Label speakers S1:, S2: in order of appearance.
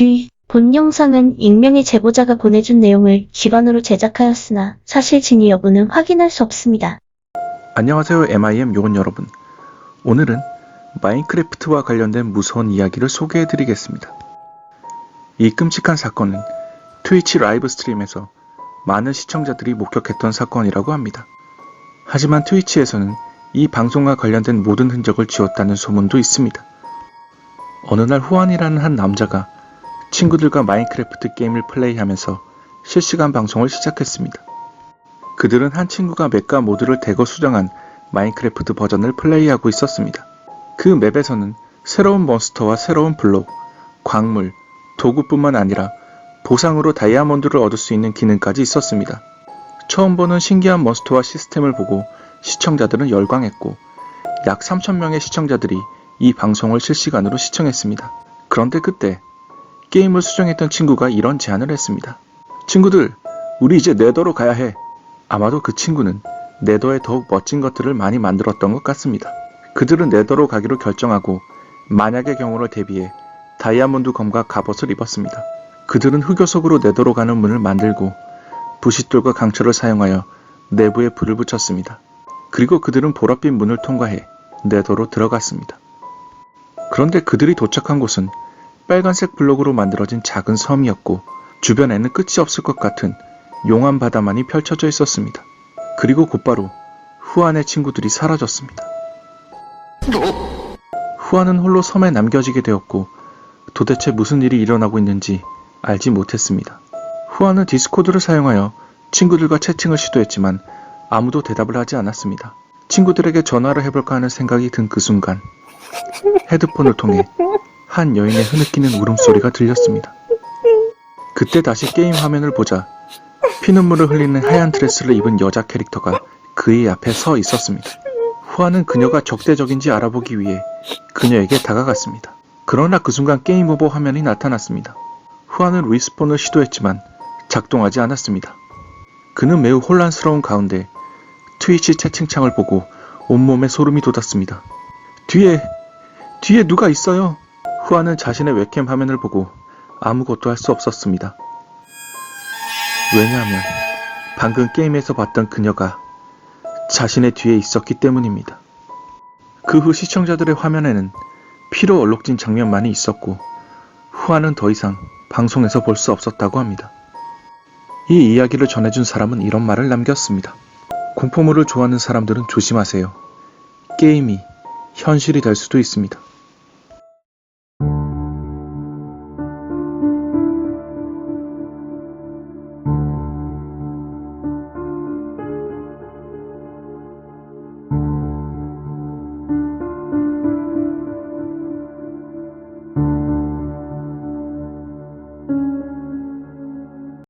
S1: G. 본 영상은 익명의 제보자가 보내준 내용을 기반으로 제작하였으나 사실 진위 여부는 확인할 수 없습니다.
S2: 안녕하세요 MIM 요원 여러분 오늘은 마인크래프트와 관련된 무서운 이야기를 소개해 드리겠습니다 이 끔찍한 사건은 트위치 라이브 스트림에서 많은 시청자들이 목격했던 사건이라고 합니다 하지만 트위치에서는 이 방송과 관련된 모든 흔적을 지웠다는 소문도 있습니다 어느 날 후안이라는 한 남자가 친구들과 마인크래프트 게임을 플레이하면서 실시간 방송을 시작했습니다 그들은 한 친구가 맵과 모드를 대거 수정한 마인크래프트 버전을 플레이하고 있었습니다. 그 맵에서는 새로운 몬스터와 새로운 블록, 광물, 도구뿐만 아니라 보상으로 다이아몬드를 얻을 수 있는 기능까지 있었습니다. 처음 보는 신기한 몬스터와 시스템을 보고 시청자들은 열광했고 약 3,000명의 시청자들이 이 방송을 실시간으로 시청했습니다. 그런데 그때 게임을 수정했던 친구가 이런 제안을 했습니다. 친구들, 우리 이제 네더로 가야 해. 아마도 그 친구는 네더에 더욱 멋진 것들을 많이 만들었던 것 같습니다. 그들은 네더로 가기로 결정하고 만약의 경우를 대비해 다이아몬드 검과 갑옷을 입었습니다. 그들은 흑요 속으로 네더로 가는 문을 만들고 부싯돌과 강철을 사용하여 내부에 불을 붙였습니다. 그리고 그들은 보랏빛 문을 통과해 네더로 들어갔습니다. 그런데 그들이 도착한 곳은 빨간색 블록으로 만들어진 작은 섬이었고 주변에는 끝이 없을 것 같은 용암 바다만이 펼쳐져 있었습니다. 그리고 곧바로 후안의 친구들이 사라졌습니다. 후안은 홀로 섬에 남겨지게 되었고 도대체 무슨 일이 일어나고 있는지 알지 못했습니다. 후안은 디스코드를 사용하여 친구들과 채팅을 시도했지만 아무도 대답을 하지 않았습니다. 친구들에게 전화를 해볼까 하는 생각이 든 그 순간 헤드폰을 통해 한 여인의 흐느끼는 울음소리가 들렸습니다. 그때 다시 게임 화면을 보자 피눈물을 흘리는 하얀 드레스를 입은 여자 캐릭터가 그의 앞에 서 있었습니다. 후아는 그녀가 적대적인지 알아보기 위해 그녀에게 다가갔습니다. 그러나 그 순간 게임 오버 화면이 나타났습니다. 후아는 리스폰을 시도했지만 작동하지 않았습니다. 그는 매우 혼란스러운 가운데 트위치 채팅창을 보고 온몸에 소름이 돋았습니다. 뒤에, 뒤에 누가 있어요? 후아는 자신의 웹캠 화면을 보고 아무것도 할 수 없었습니다. 왜냐하면 방금 게임에서 봤던 그녀가 자신의 뒤에 있었기 때문입니다. 그 후 시청자들의 화면에는 피로 얼룩진 장면만이 있었고 후아는 더 이상 방송에서 볼 수 없었다고 합니다. 이 이야기를 전해준 사람은 이런 말을 남겼습니다. 공포물을 좋아하는 사람들은 조심하세요. 게임이 현실이 될 수도 있습니다.